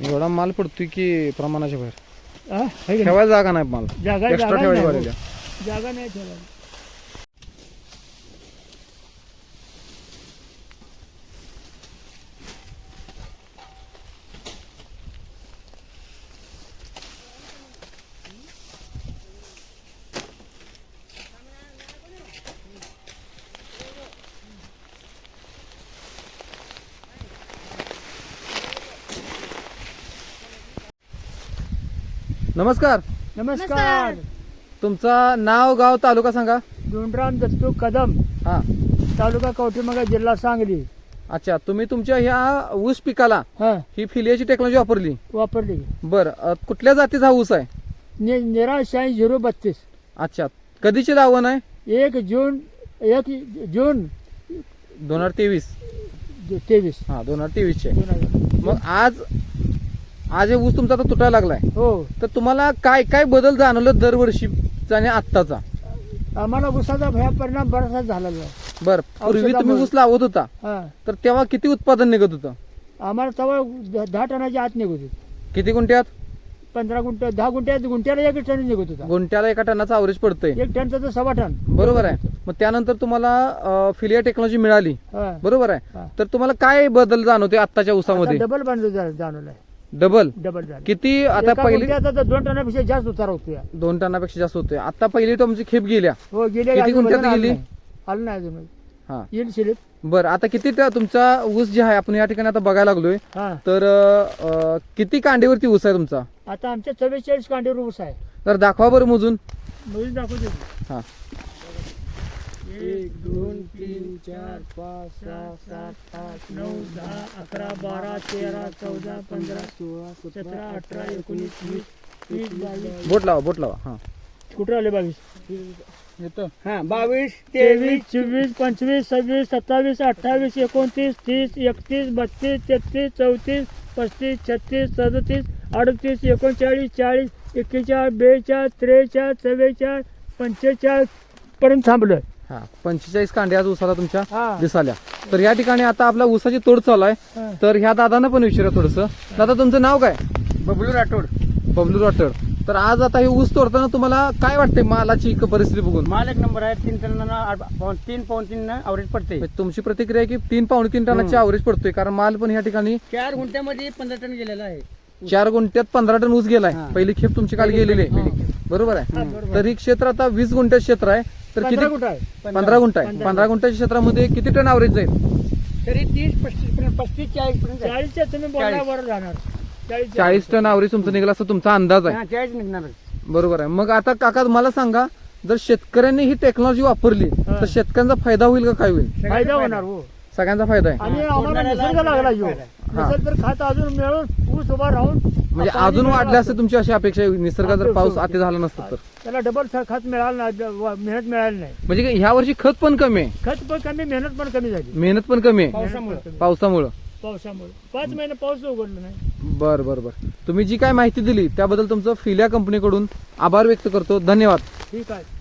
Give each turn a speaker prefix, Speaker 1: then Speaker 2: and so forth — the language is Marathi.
Speaker 1: एवढा माल पडतोय की प्रमाणाच्या बाहेर? ठेवायला जागा नाही माल
Speaker 2: जागा
Speaker 1: एक्स्ट्रा
Speaker 2: जागा
Speaker 1: ठेवायला
Speaker 2: नाही
Speaker 1: वाढलेल्या.
Speaker 2: जागा नाही ठेवायला
Speaker 1: नमस्कार.
Speaker 2: नमस्कार.
Speaker 1: तुमचा नाव गाव तालुका सांगा.
Speaker 2: धोंडराम दत्तू कदम.
Speaker 1: हा.
Speaker 2: तालुका कवठीमगा जिल्हा सांगली.
Speaker 1: अच्छा तुम्ही तुमच्या ह्या ऊस पिकाला
Speaker 2: हा.
Speaker 1: ही फिलियाची टेक्नॉलॉजी वापरली.
Speaker 2: वापरली.
Speaker 1: बर कुठल्या जातीचा हा ऊस आहे?
Speaker 2: नि निरा शहाऐंशी झिरो बत्तीस.
Speaker 1: अच्छा कधीची दावण आहे?
Speaker 2: एक जून एक जून.
Speaker 1: दोन हजार तेवीस.
Speaker 2: तेवीस.
Speaker 1: हा दोन हजार तेवीसचे.
Speaker 2: हजार.
Speaker 1: मग आज आज हे ऊस तुमचा आता तुटायला लागलाय.
Speaker 2: हो.
Speaker 1: तर तुम्हाला काय काय बदल जाणवलं दरवर्षीचा आणि आत्ताचा?
Speaker 2: आम्हाला उसाचा भया परिणाम बराचसा झालेला आहे.
Speaker 1: बर. पूर्वी तुम्ही
Speaker 2: औषधामुळे.
Speaker 1: ऊस लावत होता.
Speaker 2: हा.
Speaker 1: तर तेव्हा किती उत्पादन निघत होतं?
Speaker 2: आम्हाला तेव्हा द- दहा टनाच्या आत निघत होती.
Speaker 1: किती गुंठ्यात?
Speaker 2: पंधरा गुंठ दहा गुंठ्यात गुंठ्याला एक टन निघत होता.
Speaker 1: गुंठ्याला एका टनाचा अवरेज पडतंय.
Speaker 2: एक टनचा तर सव्वा टन.
Speaker 1: बरोबर आहे. मग त्यानंतर तुम्हाला फिलिया टेक्नॉलॉजी मिळाली. बरोबर आहे.
Speaker 2: हा.
Speaker 1: तर तुम्हाला काय बदल जाणवते आत्ताच्या ऊसामध्ये?
Speaker 2: डबल जा- जाणवलंय.
Speaker 1: डबल?
Speaker 2: डबल झालं.
Speaker 1: किती? आता
Speaker 2: एका
Speaker 1: पहिली
Speaker 2: गुंठ्याचा तर दोन टनापेक्षा जास्त उतार होतोय.
Speaker 1: दोन टनापेक्षा जास्त होतोय. आता पहिली तुमची खेप गेल्या.
Speaker 2: हो गेले
Speaker 1: किती गुंठ्यात गेली?
Speaker 2: आलं नाही अजून.
Speaker 1: हा.
Speaker 2: येईल
Speaker 1: बरं आता किती त्या- तुमचा ऊस जे आहे आपण या ठिकाणी आता बघायला लागलोय.
Speaker 2: हा.
Speaker 1: तर अं, किती कांडीवरती ऊस आहे तुमचा?
Speaker 2: आता आमच्या चव्वेचाळीस कांडीवर ऊस आहे.
Speaker 1: तर दाखवा बरं मोजून.
Speaker 2: मोजून दाखवतो.
Speaker 1: हा.
Speaker 2: एक दोन तीन चार पाच सहा सात आठ नऊ दहा अकरा बारा तेरा चौदा पंधरा सोळा सतरा अठरा एकोणीस वीस वीस बावीस.
Speaker 1: बोट लावा बोट लावा हा.
Speaker 2: कुठे आले बावीस?
Speaker 1: येतं.
Speaker 2: हा बावीस तेवीस चोवीस पंचवीस सव्वीस सत्तावीस अठ्ठावीस एकोणतीस तीस एकतीस बत्तीस तेहतीस चौतीस पस्तीस छत्तीस सदतीस अडतीस एकोणचाळीस चाळीस एक्केचाळीस बेचाळीस त्रेचाळीस चव्वेचाळीस पंचेचाळीस. पर्यंत थांबलोय.
Speaker 1: हा पंचेचाळीस कांड्या आज ऊसाला तुमच्या
Speaker 2: हा.
Speaker 1: दिसाल्या. तर या ठिकाणी आता आपल्या ऊसाची तोड चालू आहे. तर ह्या दादांना पण विचारा थोडस. दादा तुमचं नाव काय?
Speaker 2: बबलू राठोड.
Speaker 1: बबलू रॉटर तर आज आता हे ऊस तोडताना तुम्हाला काय वाटतंय मालाची परिस्थिती बघून?
Speaker 2: माल एक नंबर आहे. तीन टनांना तीन पाऊन तीन अवरेज पडते
Speaker 1: म्हणजे तुमची प्रतिक्रिया आहे की तीन पावणे तीन टनाची अवरेज पडतोय? कारण माल पण या ठिकाणी
Speaker 2: चार गुंठ्यामध्ये पंधरा टन गेलेला आहे.
Speaker 1: चार गुंठ्यात पंधरा टन ऊस गेलाय.
Speaker 2: हा.
Speaker 1: पहिली खेप तुमची काल गेलेली आहे. बरोबर आहे. तर ही क्षेत्र आता वीस गुंठ्यात क्षेत्र आहे. तर
Speaker 2: पंधरा
Speaker 1: किती
Speaker 2: गुंठा आहे.
Speaker 1: पंधरा गुंठा आहे.
Speaker 2: पंधरा.
Speaker 1: पंधरा गुंठ्याच्या क्षेत्रामध्ये किती टन अवरेज जाईल?
Speaker 2: तरी तीस पस्तीस पर्यंत पस्तीस चाळीस पर्यंत चाळीसच्या तुम्ही जाणार. चाळीस
Speaker 1: चाळीस टन अवरेज तुमचा निघाला असं तुमचा अंदाज आहे.
Speaker 2: चाळीस निघणार
Speaker 1: बरोबर आहे. मग आता काका मला सांगा जर शेतकऱ्यांनी ही टेक्नॉलॉजी वापरली
Speaker 2: हा.
Speaker 1: तर शेतकऱ्यांचा फायदा होईल का काय होईल?
Speaker 2: फायदा होणार हो.
Speaker 1: सगळ्यांचा फायदा आहे.
Speaker 2: आणि आम्हाला निसर्ग लागला यो. निसर्ग तर खात अजून मिळून ऊस उभा राहून
Speaker 1: म्हणजे
Speaker 2: पाणी
Speaker 1: अजून
Speaker 2: मिळालं
Speaker 1: वाढले
Speaker 2: असतं.
Speaker 1: तुमची अशी अपेक्षा आहे? निसर्गात जर पाऊस. अति झाला नसतं तर?
Speaker 2: त्याला डबल खत मिळालं नाही ड- व- मेहनत मिळाली नाही.
Speaker 1: म्हणजे ह्या वर्षी खत पण कमी आहे?
Speaker 2: खत पण कमी मेहनत पण कमी झाली.
Speaker 1: मेहनत पण कमी आहे?
Speaker 2: पावसामुळे
Speaker 1: पावसामुळं.
Speaker 2: पावसामुळे. पाच महिने पाऊस उघडलं नाही.
Speaker 1: बर बर बर. तुम्ही जी काय माहिती दिली त्याबद्दल तुमचं फिलिया कंपनीकडून आभार व्यक्त करतो. धन्यवाद.
Speaker 2: ठीक आहे.